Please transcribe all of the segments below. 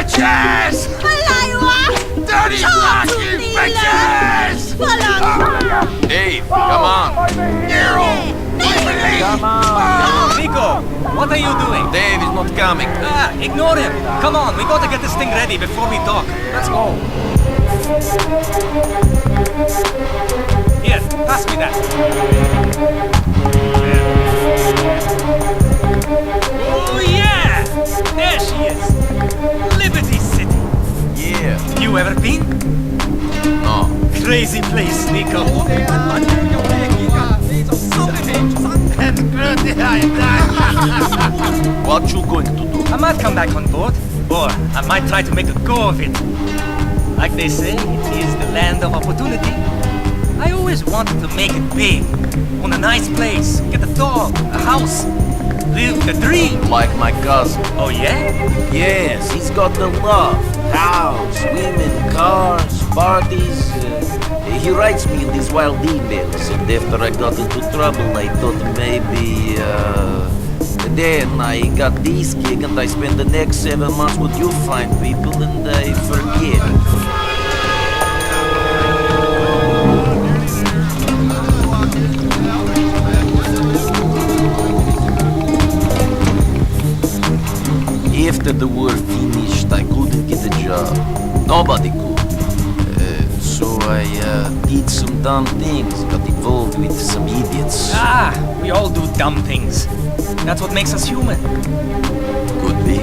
Dirty fucking bitches! อะไรวะ Dirty ชอบชุด fucking นี้เลย bitches! ฝรั่ง Dave, come on. Nero! Come on. Nico, what are you doing? Dave is not coming. Ah, ignore him. Come on, we gotta get this thing ready before we dock. Let's go. Here, pass me that. Oh yeah! There she is. Liberty City. Yeah. You ever been? No. Crazy place, Nico. What you going to do? I might come back on board, or I might try to make a go of it. Like they say, it is the land of opportunity. I always wanted to make it big, own a nice place, get a dog, a house, live the dream. Like my cousin. Oh yeah? Yes, he's got the love. House, women, cars, parties. Uh, he writes me in these wild emails, and after I got into trouble, I thought maybe. Uh, then I got this gig, and I spend the next seven months with you fine people, and I forget. After the war finished, I couldn't get a job. Nobody could. Uh, so I uh, did some dumb things, got involved with some idiots. Ah, we all do dumb things. That's what makes us human. Could be.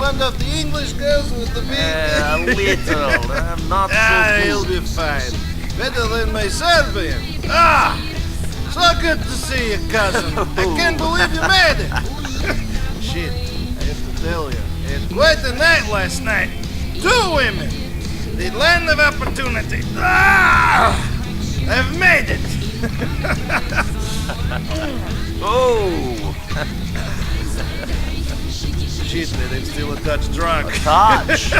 Learned off the English girls with the big... Uh, a little. I'm not Ah, so he'll be fine. Better than my Serbian. Ah! So good to see you, cousin. I can't believe you made it. Shit, I have to tell you. I had quite a night last night. Two women. The land of opportunity. Ah! I've made it. Oh, Shit, I'm still a touch drunk. touch.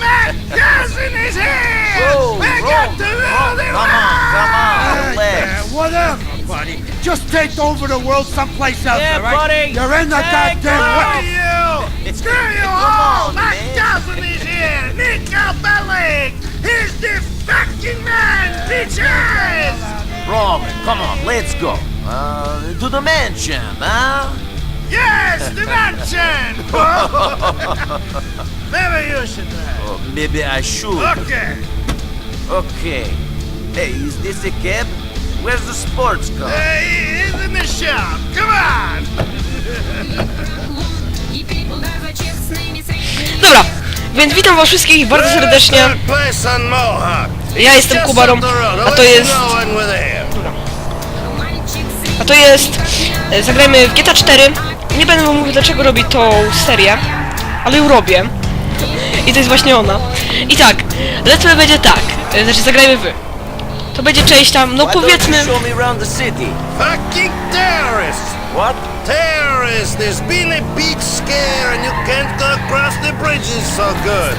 My cousin is here! We Rome, got to rule Come on, come on, relax. whatever, buddy. Just take over the world someplace else, Yeah, right? buddy. You're in the Take goddamn Screw way. you! Screw you all! on, man. cousin is here! Nico Bellic! He's the fucking man, bitches! Roman, come on, let's go. Uh, to the mansion, huh? Yes, the mansion! Maybe you should drive. Oh, maybe I should. Okay. Okay. Hey, is this a cab? Where's the sports car? Hey, he's in the shop. Come on! Dobra, więc witam was wszystkich bardzo serdecznie. Ja jestem Kubarą, a to Let's jest... A to jest... Zagrajmy w GTA 4. Nie będę wam mówił dlaczego robi tą serię, ale ją robię. I to jest właśnie ona. I tak, let's play będzie tak, e, znaczy zagrajmy wy. To będzie część tam, no powiedzmy... Fucking terrorists! What? Terrorists! There's been a scare and you can't go across the bridges so good.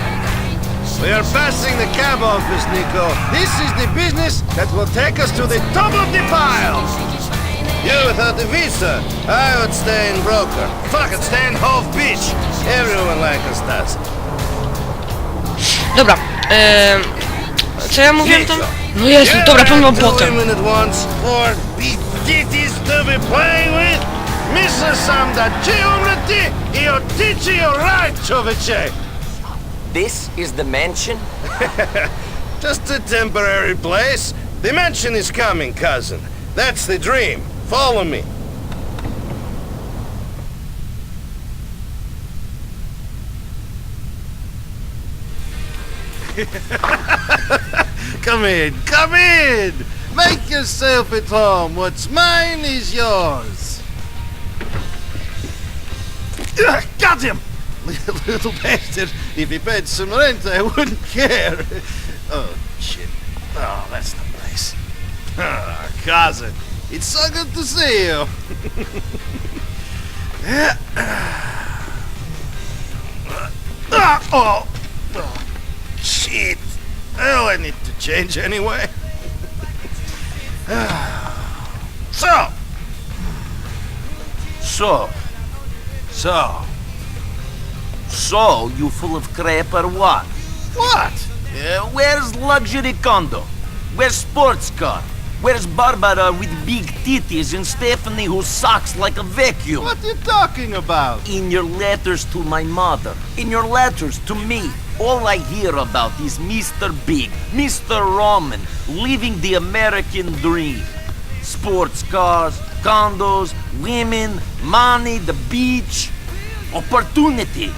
We are passing the cab office, Nico. This is the business that will take us to the top of the pile. You without the visa. I would stay in Broker. Fuck it, stay in Hove Beach. Everyone like us does. Dobra, em, co ja mówiłem tam? No Jezu, dobra, powiem wam two potem. women at once, or big titties to be playing with. Missa sam da umreti i otići right, čoveče. This is the mansion? Just a temporary place. The mansion is coming, cousin. That's the dream. Follow me. come in, come in! Make yourself at home. What's mine is yours. Ugh, Got him! Little bastard. If he paid some rent, I wouldn't care. Oh, shit. Oh, that's the place. Ah, cousin. It's so good to see you. Ah, oh. oh, shit. Well, I need to change anyway. so, So, so, so you full of crap or what? what? Uh, where's luxury condo? Where's sports car? Where's Barbara with big titties and Stephanie who sucks like a vacuum? What are you talking about? In your letters to my mother, in your letters to me, all I hear about is Mr. Big, Mr. Roman, living the American dream. Sports cars, condos, women, money, the beach, opportunity.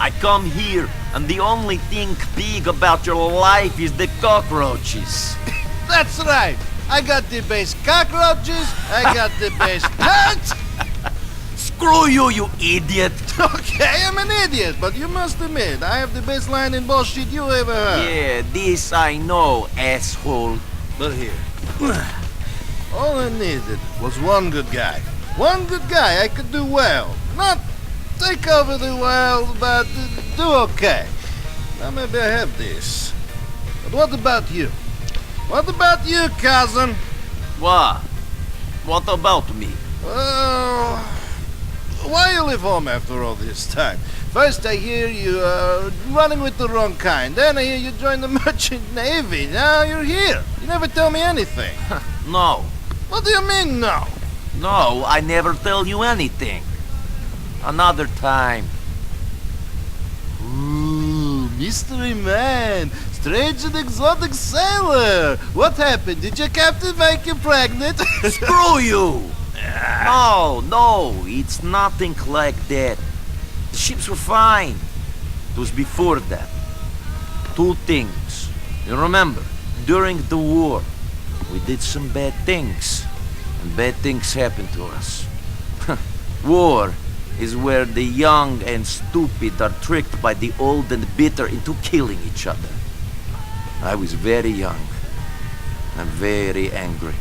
I come here, and the only thing big about your life is the cockroaches. That's right. I got the best cockroaches. I got the best turds. Screw you, you idiot! Okay, I'm an idiot, but you must admit I have the best line in bullshit you ever heard. Yeah, this I know, asshole. But here, all I needed was one good guy. One good guy I could do well. Not take over the world, but do okay. Now maybe I have this. But what about you? What about you, cousin? What? What about me? Well, why you leave home after all this time? First I hear you uh, running with the wrong kind. Then I hear you join the merchant navy. Now you're here. You never tell me anything. No. what do you mean, no? No, I never tell you anything. Another time. Ooh, mystery man, strange and exotic sailor. What happened? Did your captain make you pregnant? Screw you! No, no, it's nothing like that. The ships were fine. It was before that. Two things. You remember, during the war, we did some bad things. And bad things happened to us. war is where the young and stupid are tricked by the old and bitter into killing each other. I was very young and very angry.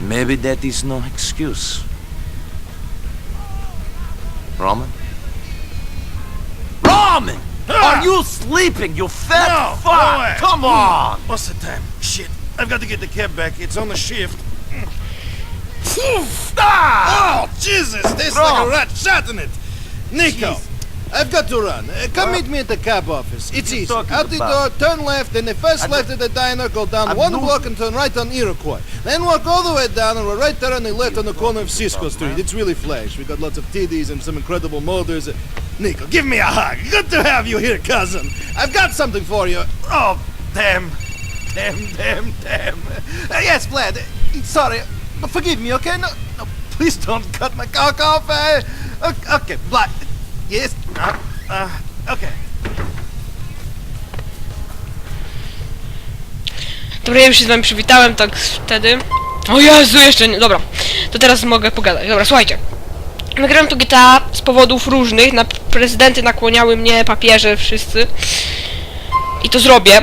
Maybe that is no excuse. Roman? Roman! Are you sleeping, you fat No, fuck? no. Come on! What's the time? Shit, I've got to get the cab back. It's on the shift. Ah! Oh, Jesus! Tastes like a rat shot in it. Nico, I've got to run. Uh, come meet me at the cab office. It's easy. Out the door, turn left, then the first left at the diner, go down one block and turn right on Iroquois. Then walk all the way down and we're right there on the left on the corner of Cisco Street. It's really flash. We got lots of TDs and some incredible motors. Nico, give me a hug. Good to have you here, cousin. I've got something for you. Oh, damn. Damn, damn, damn. Uh, yes, Vlad. uh, sorry. Forgive me, okay? No, no, please don't cut my cock off. Uh, okay, okay, Vlad. Yes. Uh, uh, okay. Dobra, ja już się z wami przywitałem, tak wtedy. O Jezu, jeszcze nie. Dobra, to teraz mogę pogadać. Dobra, słuchajcie. Nagrałem to GTA z powodów różnych. Na prezydenty nakłaniały mnie, papieże, wszyscy. I to zrobię.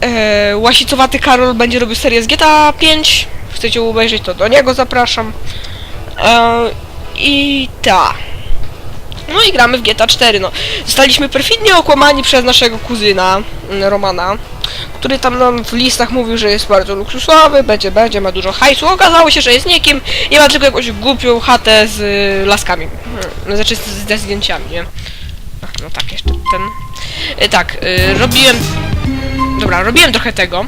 Eee, Łasicowaty Karol będzie robił serię z GTA 5. Chcecie obejrzeć, to do niego zapraszam. Eee, I ta. No i gramy w GTA 4, no. Zostaliśmy perfidnie okłamani przez naszego kuzyna, mm, Romana, który tam nam w listach mówił, że jest bardzo luksusowy, będzie, będzie, ma dużo hajsu. Okazało się, że jest nikim i ma tylko jakąś głupią chatę z y, laskami. Hmm, Znaczy z, ze zdjęciami, nie? Ach, No tak, jeszcze ten... Y, tak, y, robiłem... Dobra, robiłem trochę tego,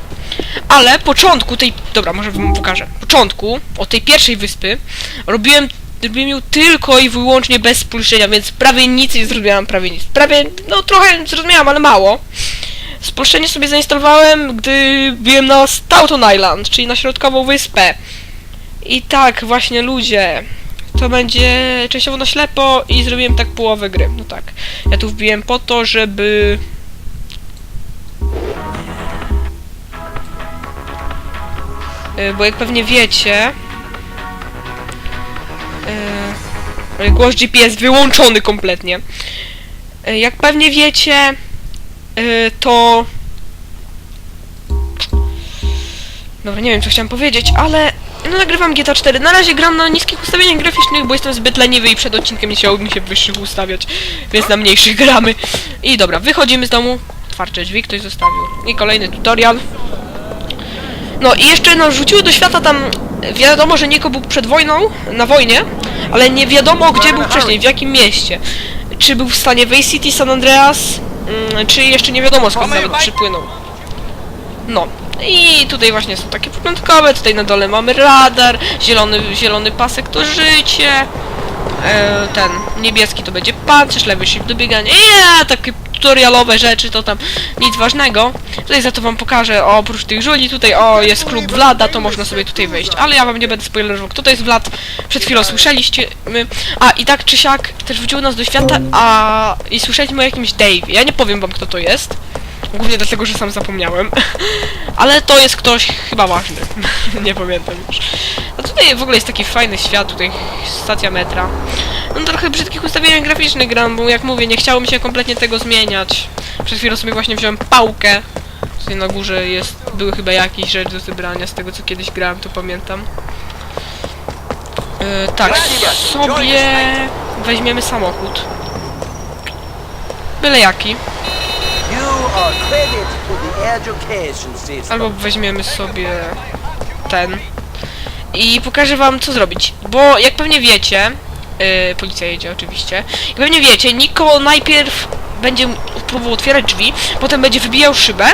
ale początku tej... Dobra, może wam pokażę. Początku, od tej pierwszej wyspy, robiłem robiłem ją tylko i wyłącznie bez spolszczenia, więc prawie nic nie zrobiłam, prawie nic. Prawie, no trochę zrozumiałam, ale mało. Spolszczenie sobie zainstalowałem, gdy byłem na Stoughton Island, czyli na środkową wyspę. I tak, właśnie ludzie, to będzie częściowo na ślepo i zrobiłem tak połowę gry. No tak, ja tu wbiłem po to, żeby... Y, Bo jak pewnie wiecie... Głos GPS wyłączony kompletnie. Y, Jak pewnie wiecie, y, to... Dobra, nie wiem co chciałem powiedzieć, ale no nagrywam GTA 4. Na razie gram na niskich ustawieniach graficznych, bo jestem zbyt leniwy i przed odcinkiem nie chciało mi się wyższych ustawiać, więc na mniejszych gramy. I dobra, wychodzimy z domu. Otwarte drzwi ktoś zostawił. I kolejny tutorial. No i jeszcze no, rzuciły do świata tam, wiadomo, że Nieko był przed wojną, na wojnie, ale nie wiadomo gdzie był wcześniej, w jakim mieście. Czy był w stanie Vice City, San Andreas, mm, czy jeszcze nie wiadomo skąd nawet przypłynął. No. I tutaj właśnie są takie poglądkowe, tutaj na dole mamy radar, zielony, zielony pasek to życie, e, ten niebieski to będzie pancerz, lewy shift do biegania, ja, takie tutorialowe rzeczy, to tam nic ważnego. Tutaj za to wam pokażę, o, oprócz tych żuli, tutaj, o, jest klub Vlada, to można sobie tutaj wejść, ale ja wam nie będę spoilerował, kto to jest Vlad, przed chwilą słyszeliście, my, a i tak czy siak też wrócił nas do świata, a i słyszeliśmy o jakimś Dave, ja nie powiem wam kto to jest, Głównie dlatego, że sam zapomniałem. Ale to jest ktoś chyba ważny. nie pamiętam już. A tutaj w ogóle jest taki fajny świat, tutaj stacja metra. No trochę brzydkich ustawień graficznych gram, bo jak mówię, nie chciało mi się kompletnie tego zmieniać. Przed chwilą sobie właśnie wziąłem pałkę. Tutaj na górze jest, były chyba jakieś rzeczy do zebrania, z tego co kiedyś grałem, to pamiętam. Yy, tak, sobie weźmiemy samochód. Byle jaki. Albo weźmiemy sobie ten. I pokażę wam co zrobić. Bo jak pewnie wiecie, yy, policja jedzie oczywiście. Jak pewnie wiecie, Niko najpierw będzie próbował otwierać drzwi, potem będzie wybijał szybę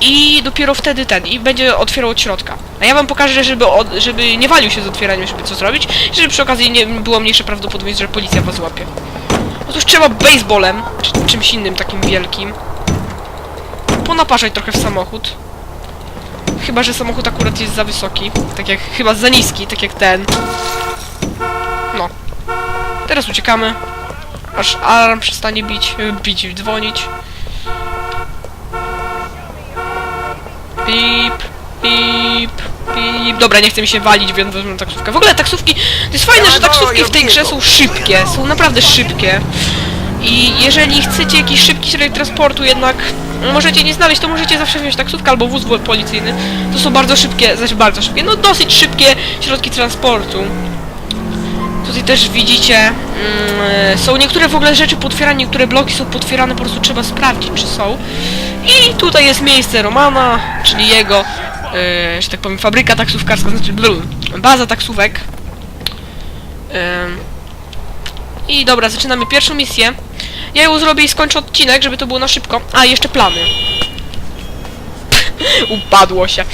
i dopiero wtedy ten, i będzie otwierał od środka. A ja wam pokażę, żeby, od, żeby nie walił się z otwieraniem szyby, co zrobić, żeby przy okazji nie było mniejsze prawdopodobieństwo, że policja was złapie. Otóż trzeba baseballem, czy czymś innym takim wielkim, ponaparzać trochę w samochód. Chyba, że samochód akurat jest za wysoki. Tak jak, chyba za niski, tak jak ten. No. Teraz uciekamy. Aż alarm przestanie bić, y, bić, dzwonić. Pip, pip, pip. Dobra, nie chcę mi się walić, więc wezmę taksówkę. W ogóle taksówki, to jest fajne, że taksówki w tej grze są szybkie, są naprawdę szybkie. I jeżeli chcecie jakiś szybki środek transportu jednak możecie nie znaleźć, to możecie zawsze wziąć taksówkę albo wóz policyjny. To są bardzo szybkie, znaczy bardzo szybkie, no dosyć szybkie środki transportu. Tutaj też widzicie, mm, są niektóre w ogóle rzeczy potwierane, niektóre bloki są potwierane, po prostu trzeba sprawdzić, czy są. I tutaj jest miejsce Romana, czyli jego, yy, że tak powiem, fabryka taksówkarska, znaczy blu, baza taksówek. Ym. I dobra, zaczynamy pierwszą misję. Ja ją zrobię i skończę odcinek, żeby to było na szybko. A, jeszcze plany. Upadło się.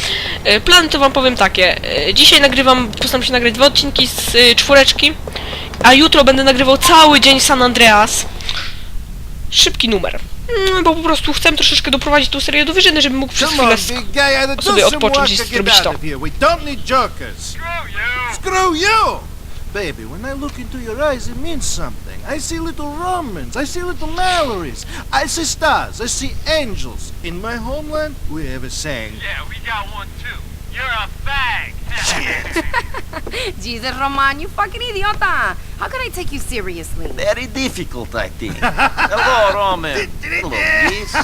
E, Plany to wam powiem takie. E, Dzisiaj nagrywam, postaram się nagrać dwa odcinki z y, czwóreczki, a jutro będę nagrywał cały dzień San Andreas. Szybki numer. Mm, Bo po prostu chcę troszeczkę doprowadzić tą serię do wyżyny, żebym mógł przez chwilę sobie odpocząć i zrobić to. Screw you! Screw you! Baby, when I look into your eyes, it means something. I see little Romans, I see little Mallorys, I see stars, I see angels. In my homeland, we have a saying. Yeah, we got one too. You're a fag. Jesus, Roman, you fucking idiota! How can I take you seriously? Very difficult, I think. Hello, Roman. Hello, yes.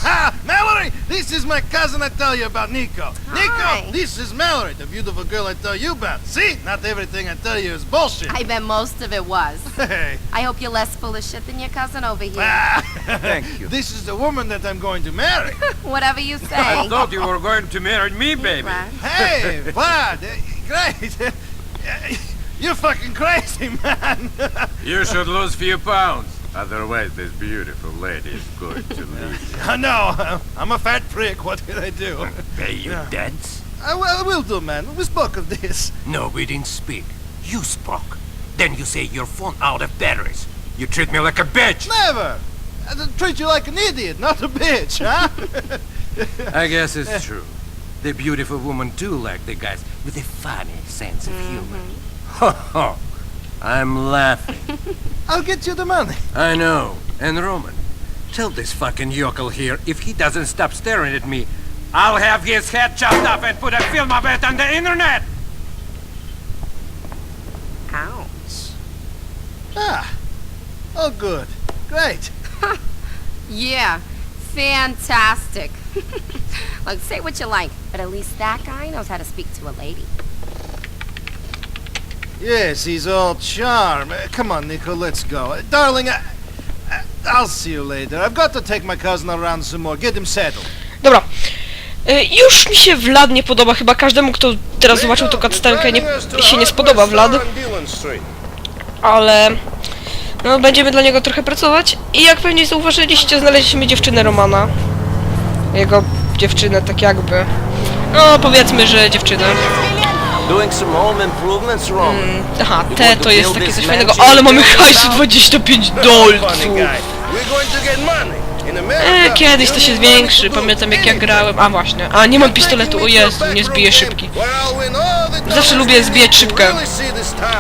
Mallory, this is my cousin I tell you about, Nico. Hi. Nico, this is Mallory, the beautiful girl I tell you about. See? Not everything I tell you is bullshit. I bet most of it was. Hey. I hope you're less full of shit than your cousin over here. Ah, Thank you. This is the woman that I'm going to marry. Whatever you say. I thought you were going to marry me, baby. Right. hey, Vlad, great. You're fucking crazy, man. You should lose few pounds. Otherwise, this beautiful lady is going to leave you. I know. I'm a fat prick. What can I do? Pay you dance? I will, I will do, man. We spoke of this. No, we didn't speak. You spoke. Then you say your phone out of batteries. You treat me like a bitch. Never. I don't treat you like an idiot, not a bitch, huh? I guess it's true. The beautiful woman do like the guys with a funny sense of mm-hmm. humor. Ho ho! I'm laughing. I'll get you the money. I know. And Roman, tell this fucking yokel here if he doesn't stop staring at me, I'll have his head chopped off and put a film of it on the internet. Ouch. Ah. Oh, good. Great. Yeah. Fantastic. Look, say what you like, but at least that guy knows how to speak to a lady. Yes, he's all charm. Uh, Come on, Nico, let's go. Uh, Darling, I, I, I'll see you later. I've got to take my cousin around some more. Get him settled. Dobra. Y, Już mi się Vlad nie podoba, chyba każdemu, kto teraz zobaczył tą cutscenkę, nie, się nie spodoba Vlad, ale no, będziemy dla niego trochę pracować i jak pewnie zauważyliście, znaleźliśmy dziewczynę Romana. Jego dziewczynę, tak jakby. No, powiedzmy, że dziewczynę. Roman. Aha, te to jest takie coś fajnego, ale mamy hajsu 25 dolców! E, kiedyś to się zwiększy, pamiętam jak ja grałem, a właśnie, a nie mam pistoletu, o Jezu, nie zbiję szybki. Zawsze lubię zbijać szybkę.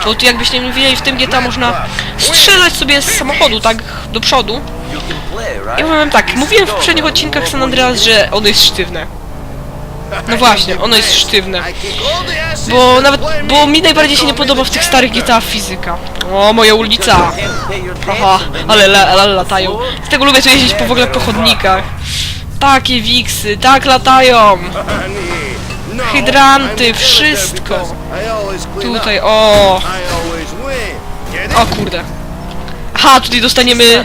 Bo tu jakbyście nie wiedzieli, w tym GTA można strzelać sobie z samochodu, tak, do przodu. Ja powiem tak, mówiłem w poprzednich odcinkach San Andreas, że ono jest sztywne. No właśnie, ono jest sztywne. Bo nawet, bo mi najbardziej się nie podoba w tych starych GTA fizyka. O, moja ulica. Aha, ale la, la, latają. Dlatego lubię tu jeździć po w ogóle po chodnikach. Takie wiksy, tak latają. Hydranty, wszystko. Tutaj, o. O kurde. Aha, tutaj dostaniemy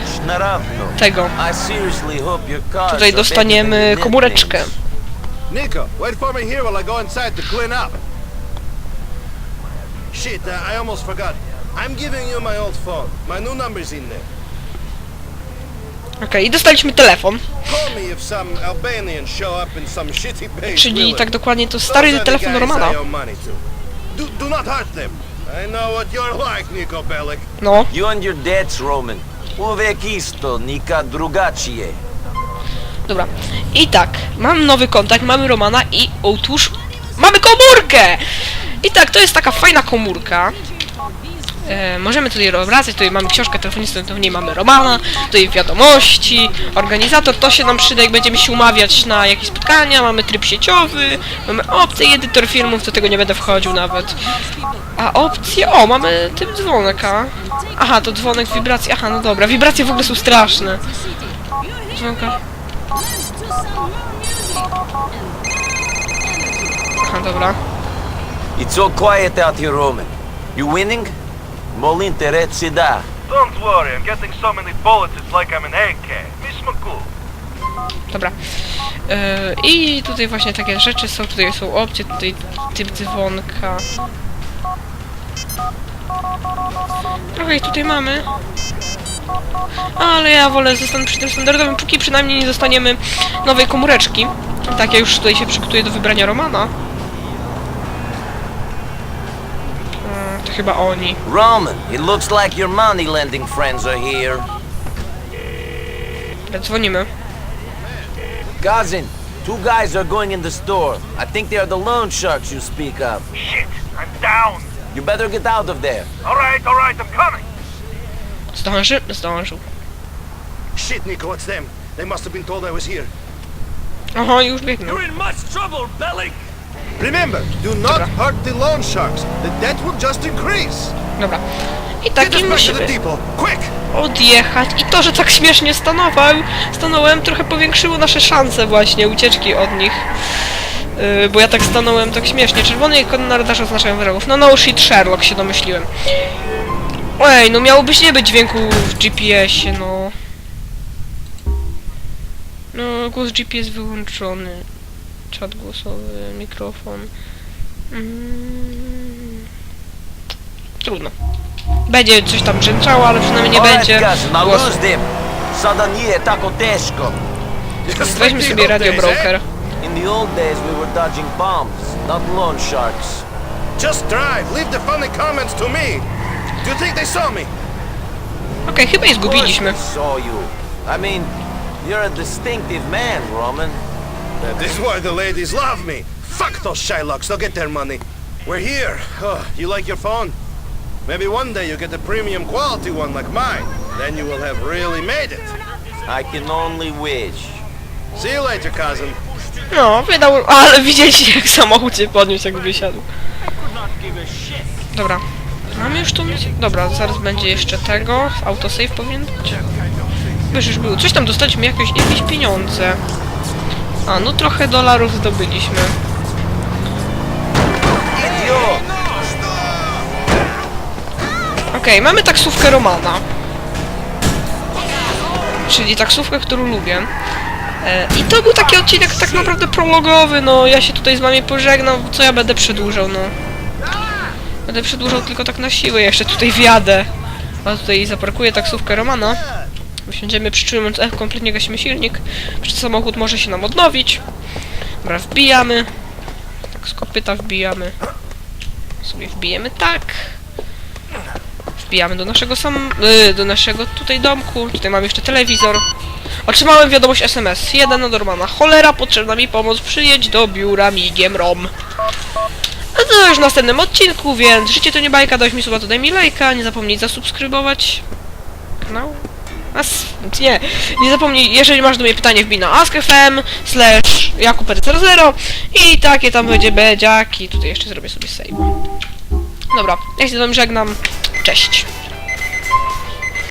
tego. Tutaj dostaniemy komóreczkę. Nico, wait for me here while I go inside to clean up. Shit, uh, I almost forgot. I'm giving you my old phone. My new number's in there. Okej, okay, dostaliśmy telefon. Czyli tak dokładnie to stary telefon Romana. No. You and your dad's Roman. Powiek nika drugacie. Dobra. I tak, mam nowy kontakt, mamy Romana i otóż mamy komórkę! I tak, to jest taka fajna komórka. E, możemy tutaj wracać, tutaj mamy książkę telefoniczną, to w niej mamy Romana, tutaj wiadomości, organizator, to się nam przyda, jak będziemy się umawiać na jakieś spotkania, mamy tryb sieciowy, mamy opcję i edytor filmów, do tego nie będę wchodził nawet. A opcje, o, mamy typ dzwonka. Aha, to dzwonek wibracji, aha, no dobra, wibracje w ogóle są straszne. Dzwonka. Aha, dobra. It's all quiet out here, Roman. You winning? Molinte reci da. Don't worry, I'm getting so many bullets it's like I'm an AK. Miss McCool. Dobra. Yy, I tutaj właśnie takie rzeczy są, tutaj są opcje, tutaj typ dzwonka. Trochę ich tutaj mamy. Ale ja wolę zostanę przy tym standardowym, póki przynajmniej nie dostaniemy nowej komóreczki. Tak, ja już tutaj się przygotuję do wybrania Romana. Yy, to chyba oni. Roman, it looks like your money lending friends are here. Dzwonimy. Cousin, two guys are going in the store. I think they are the loan sharks you speak of. Shit, I'm down. You better get out of there. Alright, alright, I'm coming. Zdąży? Zdążył. Shit, Nico, it's them. They must have been told I was here. Aha, już biegną. You're in much trouble, Bellic! Remember, do not hurt the loan sharks. The debt will just increase. Dobra. I Get taki us back to the musimy... depot, quick! odjechać. I to, że tak śmiesznie stanował, stanąłem, trochę powiększyło nasze szanse właśnie ucieczki od nich. Yy, bo ja tak stanąłem tak śmiesznie. Czerwone ikony na radarze oznaczają wrogów. No no shit Sherlock się domyśliłem. Ej, no miało być nie być dźwięku w GPS-ie, no. No, głos GPS wyłączony. Czat głosowy, mikrofon. Mm. Trudno. Będzie coś tam brzęczało, ale przynajmniej nie będzie głosu. tako. Weźmy sobie radio broker. In the old days we were dodging bombs, not loan sharks. Just drive. Leave the funny comments to me. You think they saw me? Okej, chyba je zgubiliśmy. Saw you. I mean, you're a distinctive man, Roman. That is why the ladies love me. Fuck those Shylocks. They'll get their money. We're here. Oh, you like your phone? Maybe one day you get a premium quality one like mine. Then you will have really made it. I can only wish. See you later, cousin. No, wydał... Ale widzieliście jak samochód się podniósł, jak wysiadł. Dobra. Mamy już tu... Dobra, zaraz będzie jeszcze tego. Autosave powinien być. Wiesz, już było. Coś tam dostaliśmy, jakieś, jakieś pieniądze. A, no trochę dolarów zdobyliśmy. Okej, mamy taksówkę Romana. Czyli taksówkę, którą lubię. E, I to był taki odcinek tak naprawdę prologowy, no ja się tutaj z wami pożegnam, co ja będę przedłużał, no. Będę przedłużał tylko tak na siłę, jeszcze tutaj wjadę. A tutaj zaparkuję taksówkę Romana. Wsiądziemy przytrzymując F, kompletnie gasimy silnik. Przecież samochód może się nam odnowić. Dobra, wbijamy. Tak z kopyta wbijamy. Sobie wbijemy tak. Wbijamy do naszego sam... y, do naszego tutaj domku. Tutaj mamy jeszcze telewizor. Otrzymałem wiadomość SMS. Jeden od Romana. Cholera, potrzebna mi pomoc. Przyjedź do biura migiem rom. To już w następnym odcinku, więc życie to nie bajka, dałeś mi słowa, to daj mi lajka, nie zapomnij zasubskrybować kanał. As... Nie, nie zapomnij, jeżeli masz do mnie pytanie, wbij na ask.fm slash jakub0 i takie tam będzie bedziaki. Tutaj jeszcze zrobię sobie save. Dobra, ja się z wami żegnam. Cześć.